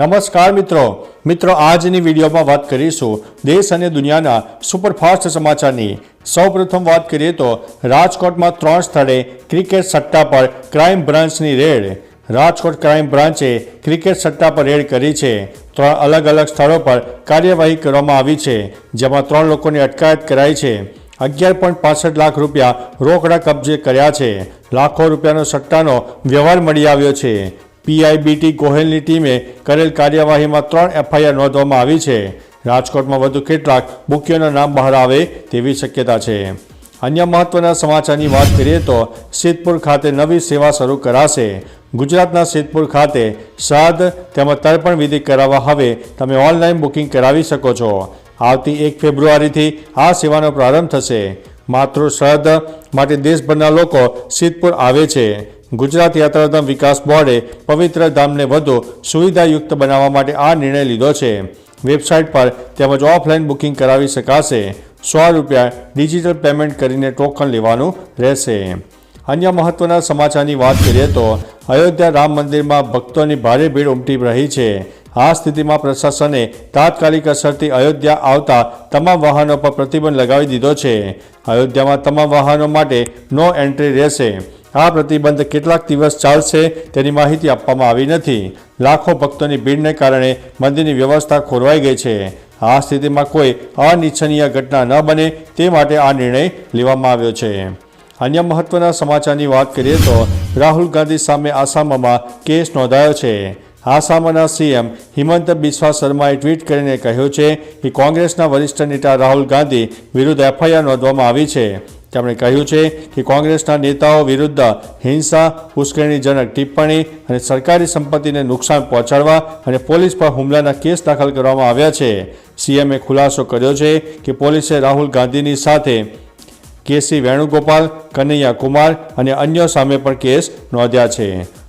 નમસ્કાર મિત્રો. મિત્રો, આજની વિડીયોમાં વાત કરીશું દેશ અને દુનિયાના સુપરફાસ્ટ સમાચારની. સૌપ્રથમ વાત કરીએ તો રાજકોટમાં ત્રણ સ્થળે ક્રિકેટ સટ્ટા પર ક્રાઇમ બ્રાન્ચની રેડ. રાજકોટ ક્રાઇમ બ્રાન્ચે ક્રિકેટ સટ્ટા પર રેડ કરી છે. ત્રણ અલગ અલગ સ્થળો પર કાર્યવાહી કરવામાં આવી છે, જેમાં ત્રણ લોકોની અટકાયત કરાઈ છે. અગિયાર પોઈન્ટ પાસઠ લાખ રૂપિયા રોકડા કબજે કર્યા છે. લાખો રૂપિયાનો સટ્ટાનો વ્યવહાર મળી આવ્યો છે. પીઆઈબીટી ગોહેલની ટીમે કરેલ કાર્યવાહીમાં ત્રણ એફઆઈઆર નોંધવામાં આવી છે. રાજકોટમાં વધુ કેટલાક બુકીઓના નામ બહાર આવે તેવી શક્યતા છે. અન્ય મહત્વના સમાચારની વાત કરીએ તો સિદ્ધપુર ખાતે નવી સેવા શરૂ કરાશે. ગુજરાતના સિદ્ધપુર ખાતે શ્રાદ્ધ તેમજ તર્પણ વિધિ કરાવવા હવે તમે ઓનલાઈન બુકિંગ કરાવી શકો છો. આવતી એક ફેબ્રુઆરીથી આ સેવાનો પ્રારંભ થશે. માતૃ શ્રાદ્ધ માટે દેશભરના લોકો સિદ્ધપુર આવે છે. ગુજરાત યાત્રાધામ વિકાસ બોર્ડે પવિત્ર ધામને વધુ સુવિધાયુક્ત બનાવવા માટે આ નિર્ણય લીધો છે. વેબસાઇટ પર તેમજ ઓફલાઈન બુકિંગ કરાવી શકાશે. સો રૂપિયા ડિજિટલ પેમેન્ટ કરીને ટોકન લેવાનું રહેશે. અન્ય મહત્વના સમાચારની વાત કરીએ તો અયોધ્યા રામ મંદિરમાં ભક્તોની ભારે ભીડ ઉમટી રહી છે. આ સ્થિતિમાં પ્રશાસને તાત્કાલિક અસરથી અયોધ્યા આવતા તમામ વાહનો પર પ્રતિબંધ લગાવી દીધો છે. અયોધ્યામાં તમામ વાહનો માટે નો એન્ટ્રી રહેશે. આ પ્રતિબંધ કેટલાક દિવસ ચાલશે તેની માહિતી આપવામાં આવી નથી. લાખો ભક્તોની ભીડને કારણે મંદિરની વ્યવસ્થા ખોરવાઈ ગઈ છે. આ સ્થિતિમાં કોઈ અનિચ્છનીય ઘટના ન બને તે માટે આ નિર્ણય લેવામાં આવ્યો છે. અન્ય મહત્વના સમાચારની વાત કરીએ તો રાહુલ ગાંધી સામે આસામમાં કેસ નોંધાયો છે. આસામના સીએમ હિમંત બિસ્વા શર્માએ ટ્વીટ કરીને કહ્યું છે કે કોંગ્રેસના વરિષ્ઠ નેતા રાહુલ ગાંધી વિરુદ્ધ એફઆઈઆર નોંધવામાં આવી છે. તેમણે કહ્યું છે કે કોંગ્રેસના નેતાઓ વિરુદ્ધ હિંસા, ઉશ્કેરણીજનક ટિપ્પણી અને સરકારી સંપત્તિને નુકસાન પહોંચાડવા અને પોલીસ પર હુમલાના કેસ દાખલ કરવામાં આવ્યા છે. સીએમએ ખુલાસો કર્યો છે કે પોલીસે રાહુલ ગાંધીની સાથે કેસી વેણુગોપાલ કનૈયા કુમાર અને અન્ય સામે પણ કેસ નોંધ્યા છે.